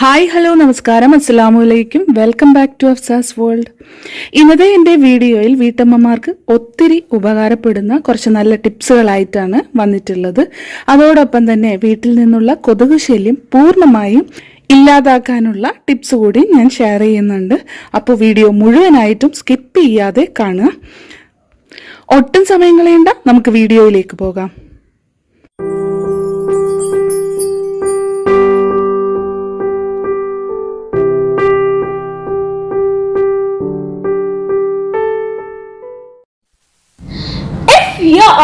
Hi hello നമസ്കാരം. അസ്സലാമു അലൈക്കും welcome back to Afsa's world. ഇന്നത്തെ എന്റെ വീഡിയോയിൽ വീട്ടമ്മമാർക്ക് ഒത്തിരി ഉപകാരപ്പെടുന്ന കുറച്ച് നല്ല ടിപ്സുകളായിട്ടാണ് വന്നിട്ടുള്ളത്. അതോടൊപ്പം തന്നെ വീട്ടിൽ നിന്നുള്ള കൊതുക് ശല്യം പൂർണമായും ഇല്ലാതാക്കാനുള്ള ടിപ്സ് കൂടി ഞാൻ ഷെയർ ചെയ്യുന്നുണ്ട്. അപ്പോൾ വീഡിയോ മുഴുവനായിട്ടും സ്കിപ്പ് ചെയ്യാതെ കാണുക. ഒട്ടും സമയം കളയണ്ട. നമുക്ക് വീഡിയോയിലേക്ക് പോകാം.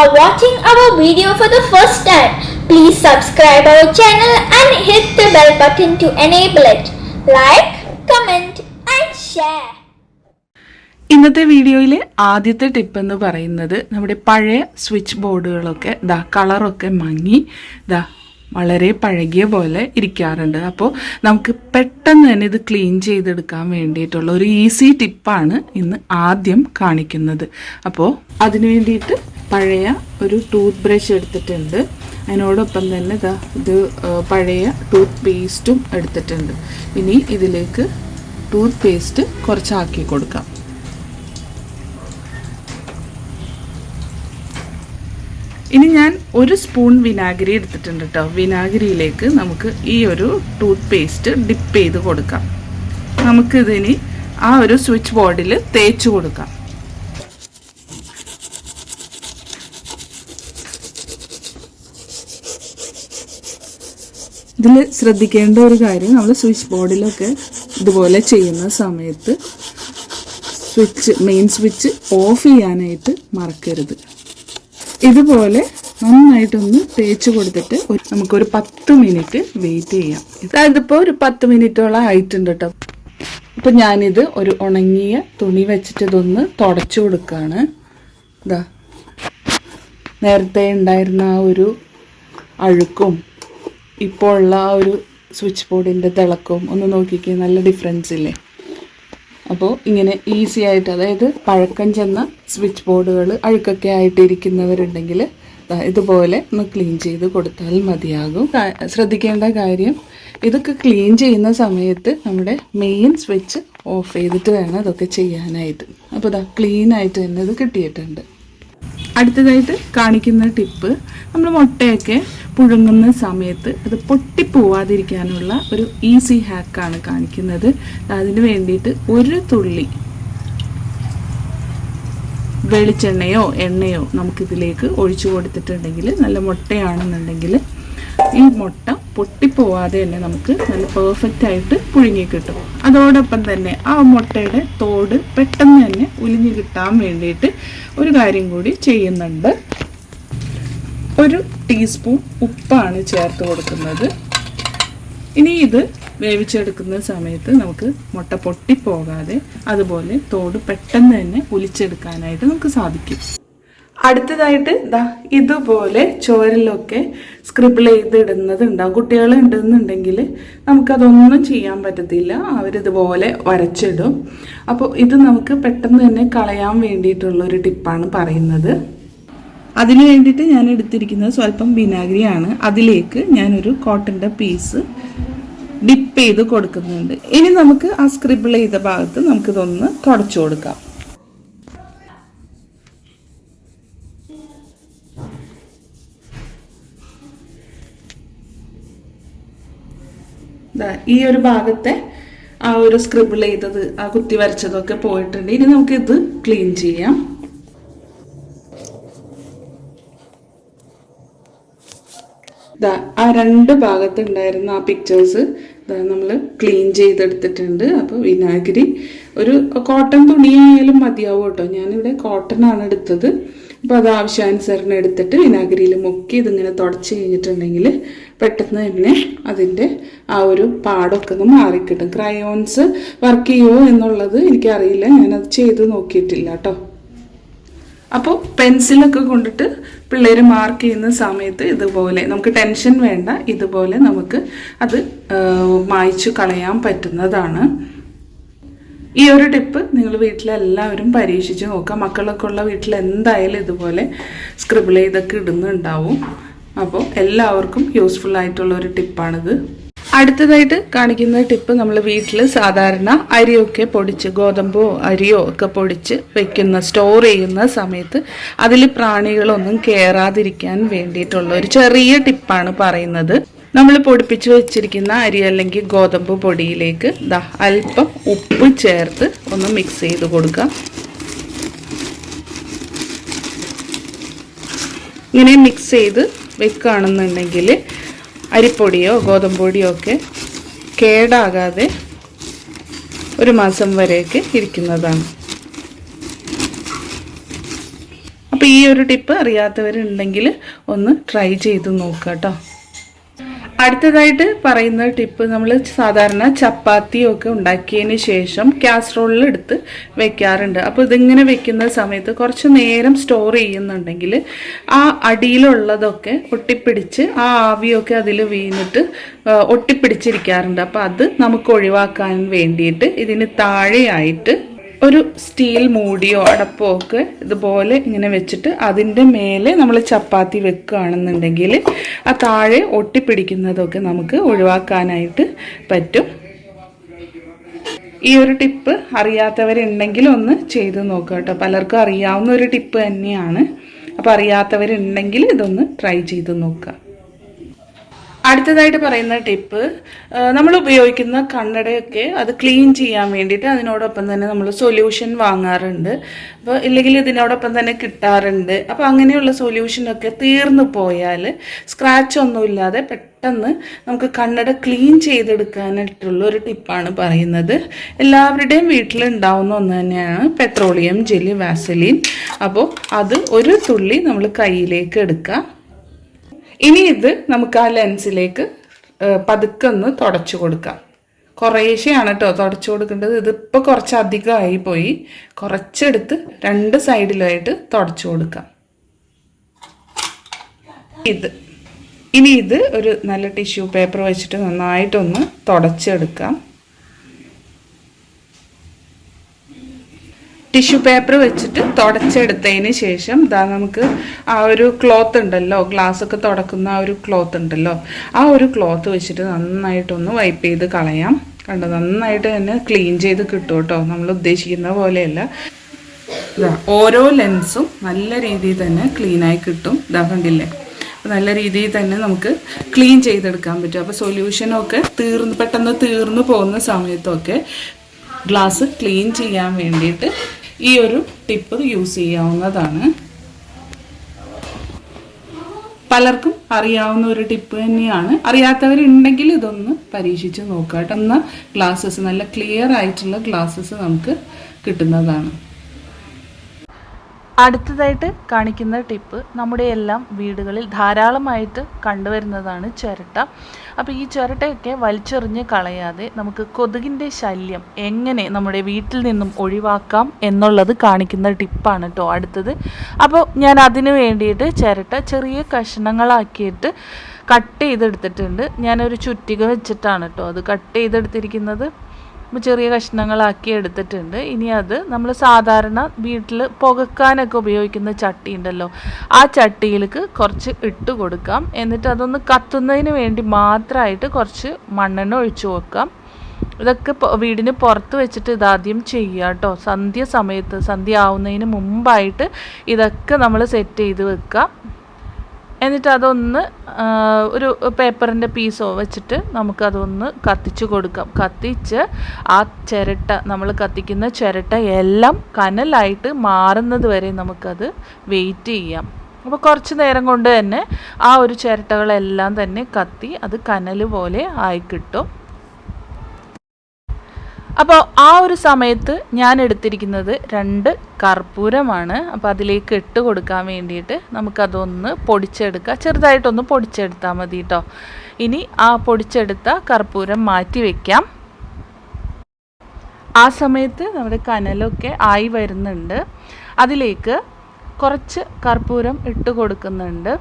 Are watching our video for the first time, please subscribe our channel and hit the bell button to enable it. Like, comment and share. ഇന്നത്തെ വീഡിയോയിലെ ആദ്യത്തെ ടിപ്പ് എന്ന് പറയുന്നത് നമ്മുടെ പഴയ സ്വിച്ച് ബോർഡുകളൊക്കെ ദാ കളറൊക്കെ മങ്ങി ദാ വളരെ പഴകിയ പോലെ ഇരിക്കാറുണ്ട് അപ്പോൾ നമുക്ക് പെട്ടെന്ന് തന്നെ ഇത് ക്ലീൻ ചെയ്തെടുക്കാൻ വേണ്ടിയിട്ടുള്ള ഒരു ഈസി ടിപ്പാണ് ഇന്ന് ആദ്യം കാണിക്കുന്നത് അപ്പോൾ അതിനു വേണ്ടിയിട്ട് പഴയ ഒരു ടൂത്ത് ബ്രഷ് എടുത്തിട്ടുണ്ട്. അതിനോടൊപ്പം തന്നെ ദാ ഇത് പഴയ ടൂത്ത് പേസ്റ്റും എടുത്തിട്ടുണ്ട്. ഇനി ഇതിലേക്ക് ടൂത്ത് പേസ്റ്റ് കുറച്ചാക്കി കൊടുക്കാം. ഇനി ഞാൻ ഒരു സ്പൂൺ വിനാഗിരി എടുത്തിട്ടുണ്ട് കേട്ടോ വിനാഗിരിയിലേക്ക് നമുക്ക് ഈ ഒരു ടൂത്ത് പേസ്റ്റ് ഡിപ്പ് ചെയ്ത് കൊടുക്കാം. നമുക്കിതിനി ആ ഒരു സ്വിച്ച് ബോർഡിൽ തേച്ച് കൊടുക്കാം. ഇതിൽ ശ്രദ്ധിക്കേണ്ട ഒരു കാര്യം നമ്മൾ സ്വിച്ച് ബോർഡിലൊക്കെ ഇതുപോലെ ചെയ്യുന്ന സമയത്ത് സ്വിച്ച് മെയിൻ സ്വിച്ച് ഓഫ് ചെയ്യാനായിട്ട് മറക്കരുത്. ഇതുപോലെ നന്നായിട്ടൊന്ന് തേച്ച് കൊടുത്തിട്ട് നമുക്കൊരു പത്ത് മിനിറ്റ് വെയിറ്റ് ചെയ്യാം. അതിപ്പോൾ ഒരു പത്ത് മിനിറ്റോളം ആയിട്ടുണ്ട് കേട്ടോ ഇപ്പൊ ഞാനിത് ഒരു ഉണങ്ങിയ തുണി വെച്ചിട്ട് ഇതൊന്ന് തുടച്ചു കൊടുക്കുകയാണ് ഇതാ നേരത്തെ ഉണ്ടായിരുന്ന ആ ഒരു അഴുക്കും ഇപ്പോൾ ഉള്ള ആ ഒരു സ്വിച്ച് ബോർഡിന്റെ തിളക്കവും ഒന്ന് നോക്കിക്കേ നല്ല ഡിഫറൻസ് ഇല്ലേ? അപ്പോൾ ഇങ്ങനെ ഈസി ആയിട്ട് അതായത് പഴക്കം ചെന്ന സ്വിച്ച് ബോർഡുകൾ അഴുക്കൊക്കെ ആയിട്ടിരിക്കുന്നവരുണ്ടെങ്കിൽ ഇതുപോലെ ഒന്ന് ക്ലീൻ ചെയ്ത് കൊടുത്താൽ മതിയാകും. ശ്രദ്ധിക്കേണ്ട കാര്യം ഇതൊക്കെ ക്ലീൻ ചെയ്യുന്ന സമയത്ത് നമ്മുടെ മെയിൻ സ്വിച്ച് ഓഫ് ചെയ്തിട്ട് വേണം ഇതൊക്കെ ചെയ്യാനായിട്ട്. അപ്പോൾ ഇതാ ക്ലീൻ ആയിട്ട് തന്നെ ഇത് കിട്ടിയിട്ടുണ്ട്. അടുത്തതായിട്ട് കാണിക്കുന്ന ടിപ്പ് നമ്മൾ മുട്ടയൊക്കെ പുഴുങ്ങുന്ന സമയത്ത് അത് പൊട്ടിപ്പോവാതിരിക്കാനുള്ള ഒരു ഈസി ഹാക്കാണ് കാണിക്കുന്നത്. അതിന് വേണ്ടിയിട്ട് ഒരു തുള്ളി വെളിച്ചെണ്ണയോ എണ്ണയോ നമുക്കിതിലേക്ക് ഒഴിച്ചു കൊടുത്തിട്ടുണ്ടെങ്കിൽ നല്ല മുട്ടയാണെന്നുണ്ടെങ്കിൽ ഈ മുട്ട പൊട്ടിപ്പോവാതെ തന്നെ നമുക്ക് നല്ല പെർഫെക്റ്റ് ആയിട്ട് പുഴുങ്ങി കിട്ടും. അതോടൊപ്പം തന്നെ ആ മുട്ടയുടെ തോട് പെട്ടെന്ന് തന്നെ ഉലിഞ്ഞു കിട്ടാൻ വേണ്ടിയിട്ട് ഒരു കാര്യം കൂടി ചെയ്യുന്നുണ്ട്. ഒരു ടീസ്പൂൺ ഉപ്പാണ് ചേർത്ത് കൊടുക്കുന്നത്. ഇനി ഇത് വേവിച്ചെടുക്കുന്ന സമയത്ത് നമുക്ക് മുട്ട പൊട്ടിപ്പോകാതെ അതുപോലെ തോട് പെട്ടെന്ന് തന്നെ ഒലിച്ചെടുക്കാനായിട്ട് നമുക്ക് സാധിക്കും. അടുത്തതായിട്ട് ദാ ഇതുപോലെ ചോരലൊക്കെ സ്ക്രിബിൾ ചെയ്തിടുന്നത് ഉണ്ടാവും കുട്ടികൾ ഉണ്ടെന്നുണ്ടെങ്കിൽ നമുക്കതൊന്നും ചെയ്യാൻ പറ്റത്തില്ല. അവരിതുപോലെ വരച്ചിടും. അപ്പോൾ ഇത് നമുക്ക് പെട്ടെന്ന് തന്നെ കളയാൻ വേണ്ടിയിട്ടുള്ള ഒരു ടിപ്പാണ് പറയുന്നത്. അതിന് വേണ്ടിയിട്ട് ഞാൻ എടുത്തിരിക്കുന്നത് സ്വല്പം വിനാഗിരിയാണ്. അതിലേക്ക് ഞാനൊരു കോട്ടന്റെ പീസ് ഡിപ്പ് ചെയ്ത് കൊടുക്കുന്നുണ്ട്. ഇനി നമുക്ക് ആ സ്ക്രിബിൾ ചെയ്ത ഭാഗത്ത് നമുക്കിതൊന്ന് തുടച്ചു കൊടുക്കാം. ഈ ഒരു ഭാഗത്തെ ആ ഒരു സ്ക്രിബിൾ ചെയ്തത് ആ കുത്തി വരച്ചതൊക്കെ പോയിട്ടുണ്ട്. ഇനി നമുക്ക് ഇത് ക്ലീൻ ചെയ്യാം ആ രണ്ട് ഭാഗത്ത് ഉണ്ടായിരുന്ന ആ പിക്ചേഴ്സ് നമ്മൾ ക്ലീൻ ചെയ്തെടുത്തിട്ടുണ്ട്. അപ്പോൾ വിനാഗിരി ഒരു കോട്ടൺ തുണിയായാലും മതിയാവും കേട്ടോ. ഞാനിവിടെ കോട്ടൺ ആണ് എടുത്തത്. അപ്പോൾ അത് ആവശ്യാനുസരണം എടുത്തിട്ട് വിനാഗിരിയിൽ മുക്കി ഇതിങ്ങനെ തുടച്ച് കഴിഞ്ഞിട്ടുണ്ടെങ്കിൽ പെട്ടെന്ന് തന്നെ അതിന്റെ ആ ഒരു പാടൊക്കെ ഒന്ന് മാറിക്കിട്ടും. ക്രയോൺസ് വർക്ക് ചെയ്യുമോ എന്നുള്ളത് എനിക്കറിയില്ല. ഞാനത് ചെയ്ത് നോക്കിയിട്ടില്ല കേട്ടോ. അപ്പോൾ പെൻസിലൊക്കെ കൊണ്ടിട്ട് പിള്ളേർ മാർക്ക് ചെയ്യുന്ന സമയത്ത് ഇതുപോലെ നമുക്ക് ടെൻഷൻ വേണ്ട. ഇതുപോലെ നമുക്ക് അത് മായ്ച്ചു കളയാൻ പറ്റുന്നതാണ്. ഈ ഒരു ടിപ്പ് നിങ്ങൾ വീട്ടിലെല്ലാവരും പരീക്ഷിച്ച് നോക്കുക. മക്കളൊക്കെ ഉള്ള വീട്ടിൽ എന്തായാലും ഇതുപോലെ സ്ക്രിബിൾ ചെയ്തൊക്കെ ഇടുന്നുണ്ടാവും. അപ്പോൾ എല്ലാവർക്കും യൂസ്ഫുൾ ആയിട്ടുള്ള ഒരു ടിപ്പാണിത്. അടുത്തതായിട്ട് കാണിക്കുന്ന ടിപ്പ് നമ്മൾ വീട്ടിൽ സാധാരണ അരിയൊക്കെ പൊടിച്ച് ഗോതമ്പോ അരിയോ ഒക്കെ പൊടിച്ച് വെക്കുന്ന സ്റ്റോർ ചെയ്യുന്ന സമയത്ത് അതിൽ പ്രാണികളൊന്നും കയറാതിരിക്കാൻ വേണ്ടിയിട്ടുള്ള ഒരു ചെറിയ ടിപ്പാണ് പറയുന്നത്. നമ്മൾ പൊടിപ്പിച്ച് വെച്ചിരിക്കുന്ന അരി അല്ലെങ്കിൽ ഗോതമ്പ് പൊടിയിലേക്ക് ദാ അല്പം ഉപ്പ് ചേർത്ത് ഒന്ന് മിക്സ് ചെയ്ത് കൊടുക്കുക ഇങ്ങനെ മിക്സ് ചെയ്ത് വെക്കുകയാണെന്നുണ്ടെങ്കിൽ അരിപ്പൊടിയോ ഗോതമ്പ് പൊടിയോ ഒക്കെ കേടാകാതെ ഒരു മാസം വരെയൊക്കെ ഇരിക്കുന്നതാണ്. അപ്പോൾ ഈ ഒരു ടിപ്പ് അറിയാത്തവരുണ്ടെങ്കിൽ ഒന്ന് ട്രൈ ചെയ്ത് നോക്കാം കേട്ടോ. അടുത്തതായിട്ട് പറയുന്ന ടിപ്പ് നമ്മൾ സാധാരണ ചപ്പാത്തിയൊക്കെ ഉണ്ടാക്കിയതിന് ശേഷം കാസറോളിൽ എടുത്ത് വെക്കാറുണ്ട്. അപ്പോൾ ഇതിങ്ങനെ വെക്കുന്ന സമയത്ത് കുറച്ച് നേരം സ്റ്റോർ ചെയ്യുന്നുണ്ടെങ്കിൽ ആ അടിയിലുള്ളതൊക്കെ ഒട്ടിപ്പിടിച്ച് ആ ആവിയൊക്കെ അതിൽ വീണിട്ട് ഒട്ടിപ്പിടിച്ചിരിക്കാറുണ്ട്. അപ്പോൾ അത് നമുക്ക് ഒഴിവാക്കാൻ വേണ്ടിയിട്ട് ഇതിന് താഴെയായിട്ട് ഒരു സ്റ്റീൽ മൂടിയോ അടപ്പോ ഒക്കെ ഇതുപോലെ ഇങ്ങനെ വെച്ചിട്ട് അതിന്റെ മേലെ നമ്മൾ ചപ്പാത്തി വെക്കുകയാണെന്നുണ്ടെങ്കിൽ ആ താഴെ ഒട്ടിപ്പിടിക്കുന്നതൊക്കെ നമുക്ക് ഒഴിവാക്കാനായിട്ട് പറ്റും. ഈ ഒരു ടിപ്പ് അറിയാത്തവരുണ്ടെങ്കിൽ ഒന്ന് ചെയ്ത് നോക്കുക കേട്ടോ. പലർക്കും അറിയാവുന്ന ഒരു ടിപ്പ് തന്നെയാണ്. അപ്പോൾ അറിയാത്തവരുണ്ടെങ്കിൽ ഇതൊന്ന് ട്രൈ ചെയ്ത് നോക്കുക. അടുത്തതായിട്ട് പറയുന്ന ടിപ്പ് നമ്മൾ ഉപയോഗിക്കുന്ന കണ്ണടയൊക്കെ അത് ക്ലീൻ ചെയ്യാൻ വേണ്ടിയിട്ട് അതിനോടൊപ്പം തന്നെ നമ്മൾ സൊല്യൂഷൻ വാങ്ങാറുണ്ട്. അപ്പോൾ ഇല്ലെങ്കിൽ ഇതിനോടൊപ്പം തന്നെ കിട്ടാറുണ്ട്. അപ്പോൾ അങ്ങനെയുള്ള സൊല്യൂഷനൊക്കെ തീർന്നു പോയാൽ സ്ക്രാച്ച് ഒന്നുമില്ലാതെ പെട്ടെന്ന് നമുക്ക് കണ്ണട ക്ലീൻ ചെയ്തെടുക്കാനായിട്ടുള്ള ഒരു ടിപ്പാണ് പറയുന്നത്. എല്ലാവരുടെയും വീട്ടിലുണ്ടാവുന്ന ഒന്ന് തന്നെയാണ് പെട്രോളിയം ജെല്ലി വാസലിൻ അപ്പോൾ അത് ഒരു തുള്ളി നമ്മൾ കയ്യിലേക്ക് എടുക്കുക ഇനി ഇത് നമുക്ക് ആ ലെൻസിലേക്ക് പതുക്കെ ഒന്ന് തുടച്ചു കൊടുക്കാം. കുറേശ്ശെയാണ് കേട്ടോ തുടച്ചു കൊടുക്കേണ്ടത്. ഇതിപ്പോൾ കുറച്ച് അധികമായി പോയി. കുറച്ചെടുത്ത് രണ്ട് സൈഡിലായിട്ട് തുടച്ചു കൊടുക്കാം. ഇത്. ഇനി ഇത് ഒരു നല്ല ടിഷ്യൂ പേപ്പർ വെച്ചിട്ട് നന്നായിട്ടൊന്ന് തുടച്ചെടുക്കാം. ടിഷ്യൂ പേപ്പർ വെച്ചിട്ട് തുടച്ചെടുത്തതിന് ശേഷം ഇതാ നമുക്ക് ആ ഒരു ക്ലോത്ത് ഉണ്ടല്ലോ ഗ്ലാസ് ഒക്കെ തുടക്കുന്ന ആ ഒരു ക്ലോത്ത് ഉണ്ടല്ലോ ആ ഒരു ക്ലോത്ത് വെച്ചിട്ട് നന്നായിട്ടൊന്ന് വൈപ്പ് ചെയ്ത് കളയാം. കണ്ടോ നന്നായിട്ട് തന്നെ ക്ലീൻ ചെയ്ത് കിട്ടും കേട്ടോ. നമ്മൾ ഉദ്ദേശിക്കുന്ന പോലെയല്ല. ഓരോ ലെൻസും നല്ല രീതിയിൽ തന്നെ ക്ലീനായി കിട്ടും. ഇതാ കണ്ടില്ലേ? നല്ല രീതിയിൽ തന്നെ നമുക്ക് ക്ലീൻ ചെയ്തെടുക്കാൻ പറ്റും. അപ്പോൾ സൊല്യൂഷനൊക്കെ തീർന്ന് പെട്ടെന്ന് തീർന്നു പോകുന്ന സമയത്തൊക്കെ ഗ്ലാസ് ക്ലീൻ ചെയ്യാൻ വേണ്ടിയിട്ട് ഈ ഒരു ടിപ്പ് യൂസ് ചെയ്യാവുന്നതാണ്. പലർക്കും അറിയാവുന്ന ഒരു ടിപ്പ് തന്നെയാണ്. അറിയാത്തവരുണ്ടെങ്കിൽ ഇതൊന്ന് പരീക്ഷിച്ച് നോക്കാം കേട്ടോ എന്നാൽ ഗ്ലാസ്സസ് നല്ല ക്ലിയർ ആയിട്ടുള്ള ഗ്ലാസ്സസ് നമുക്ക് കിട്ടുന്നതാണ്. അടുത്തതായിട്ട് കാണിക്കുന്ന ടിപ്പ് നമ്മുടെ എല്ലാം വീടുകളിൽ ധാരാളമായിട്ട് കണ്ടുവരുന്നതാണ് ചിരട്ട. അപ്പോൾ ഈ ചിരട്ടയൊക്കെ വലിച്ചെറിഞ്ഞ് കളയാതെ നമുക്ക് കൊതുകിന്റെ ശല്യം എങ്ങനെ നമ്മുടെ വീട്ടിൽ നിന്നും ഒഴിവാക്കാം എന്നുള്ളത് കാണിക്കുന്ന ടിപ്പാണ് കേട്ടോ അടുത്തത്. അപ്പോൾ ഞാൻ അതിന് വേണ്ടിയിട്ട് ചിരട്ട ചെറിയ കഷ്ണങ്ങളാക്കിയിട്ട് കട്ട് ചെയ്തെടുത്തിട്ടുണ്ട്. ഞാനൊരു ചുറ്റിക വെച്ചിട്ടാണ് കേട്ടോ അത് കട്ട് ചെയ്തെടുത്തിരിക്കുന്നത്. ചെറിയ കഷ്ണങ്ങളാക്കി എടുത്തിട്ടുണ്ട്. ഇനി അത് നമ്മൾ സാധാരണ വീട്ടിൽ പുകക്കാനൊക്കെ ഉപയോഗിക്കുന്ന ചട്ടി ഉണ്ടല്ലോ ആ ചട്ടിയിലേക്ക് കുറച്ച് ഇട്ട് കൊടുക്കാം. എന്നിട്ട് അതൊന്ന് കത്തുന്നതിന് വേണ്ടി മാത്രമായിട്ട് കുറച്ച് മണ്ണെണ്ണ ഒഴിച്ചു വെക്കാം. ഇതൊക്കെ വീടിന് പുറത്ത് വെച്ചിട്ട് ഇതാദ്യം ചെയ്യുക കേട്ടോ സന്ധ്യ സമയത്ത് സന്ധ്യ ആവുന്നതിന് മുമ്പായിട്ട് ഇതൊക്കെ നമ്മൾ സെറ്റ് ചെയ്ത് വെക്കുക എന്നിട്ട് അതൊന്ന് ഒരു പേപ്പറിന്റെ പീസോ വെച്ചിട്ട് നമുക്കതൊന്ന് കത്തിച്ച് കൊടുക്കാം. കത്തിച്ച് ആ ചിരട്ട നമ്മൾ കത്തിക്കുന്ന ചിരട്ട എല്ലാം കനലായിട്ട് മാറുന്നത് വരെ നമുക്കത് വെയിറ്റ് ചെയ്യാം. അപ്പോൾ കുറച്ച് നേരം കൊണ്ട് തന്നെ ആ ഒരു ചിരട്ടകളെല്ലാം തന്നെ കത്തി അത് കനൽ പോലെ ആയി കിട്ടും. അപ്പോൾ ആ ഒരു സമയത്ത് ഞാൻ എടുത്തിരിക്കുന്നത് രണ്ട് കർപ്പൂരമാണ്. അപ്പോൾ അതിലേക്ക് ഇട്ട് കൊടുക്കാൻ വേണ്ടിയിട്ട് നമുക്കതൊന്ന് പൊടിച്ചെടുക്കുക ചെറുതായിട്ടൊന്ന് പൊടിച്ചെടുത്താൽ മതി കേട്ടോ ഇനി ആ പൊടിച്ചെടുത്ത കർപ്പൂരം മാറ്റി വയ്ക്കാം ആ സമയത്ത് നമ്മുടെ കനലൊക്കെ ആയി വരുന്നുണ്ട്. അതിലേക്ക് കുറച്ച് കർപ്പൂരം ഇട്ട് കൊടുക്കുന്നുണ്ട്.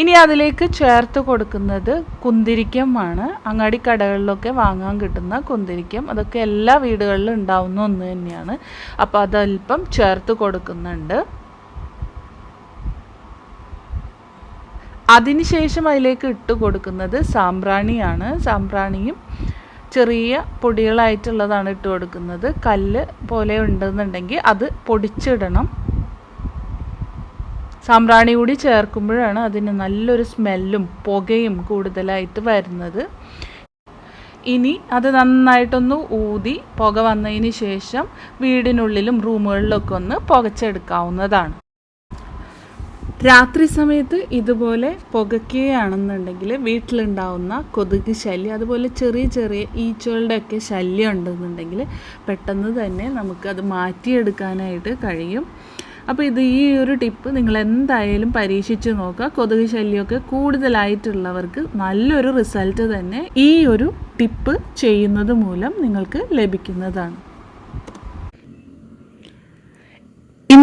ഇനി അതിലേക്ക് ചേർത്ത് കൊടുക്കുന്നത് കുന്തിരിക്കമാണ്. അങ്ങാടി കടകളിലൊക്കെ വാങ്ങാൻ കിട്ടുന്ന കുന്തിരിക്കം. അതൊക്കെ എല്ലാ വീടുകളിലും ഉണ്ടാവുന്ന ഒന്ന് തന്നെയാണ്. അപ്പോൾ അതല്പം ചേർത്ത് കൊടുക്കുന്നുണ്ട്. അതിനുശേഷം അതിലേക്ക് ഇട്ട് കൊടുക്കുന്നത് സാമ്പ്രാണിയാണ്. സാമ്പ്രാണിയും ചെറിയ പൊടികളായിട്ടുള്ളതാണ് ഇട്ട് കൊടുക്കുന്നത്. കല്ല് പോലെ ഉണ്ടെന്നുണ്ടെങ്കിൽ അത് പൊടിച്ചിടണം. സാമ്പ്രാണി കൂടി ചേർക്കുമ്പോഴാണ് അതിന് നല്ലൊരു സ്മെല്ലും പുകയും കൂടുതലായിട്ട് വരുന്നത്. ഇനി അത് നന്നായിട്ടൊന്ന് ഊതി പുക വന്നതിന് ശേഷം വീടിനുള്ളിലും റൂമുകളിലൊക്കെ ഒന്ന് പുകച്ചെടുക്കാവുന്നതാണ്. രാത്രി സമയത്ത് ഇതുപോലെ പുകയ്ക്കുകയാണെന്നുണ്ടെങ്കിൽ വീട്ടിലുണ്ടാവുന്ന കൊതുക് ശല്യം അതുപോലെ ചെറിയ ചെറിയ ഈച്ചകളുടെയൊക്കെ ശല്യം ഉണ്ടെന്നുണ്ടെങ്കിൽ പെട്ടെന്ന് തന്നെ നമുക്കത് മാറ്റിയെടുക്കാനായിട്ട് കഴിയും. അപ്പോൾ ഇത് ഈ ഒരു ടിപ്പ് നിങ്ങൾ എന്തായാലും പരീക്ഷിച്ച് നോക്കുക. കൊതുക് ശല്യമൊക്കെ കൂടുതലായിട്ടുള്ളവർക്ക് നല്ലൊരു റിസൾട്ട് തന്നെ ഈ ഒരു ടിപ്പ് ചെയ്യുന്നത് മൂലം നിങ്ങൾക്ക് ലഭിക്കുന്നതാണ്.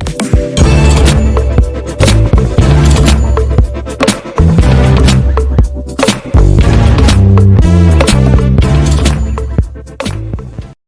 Thank you.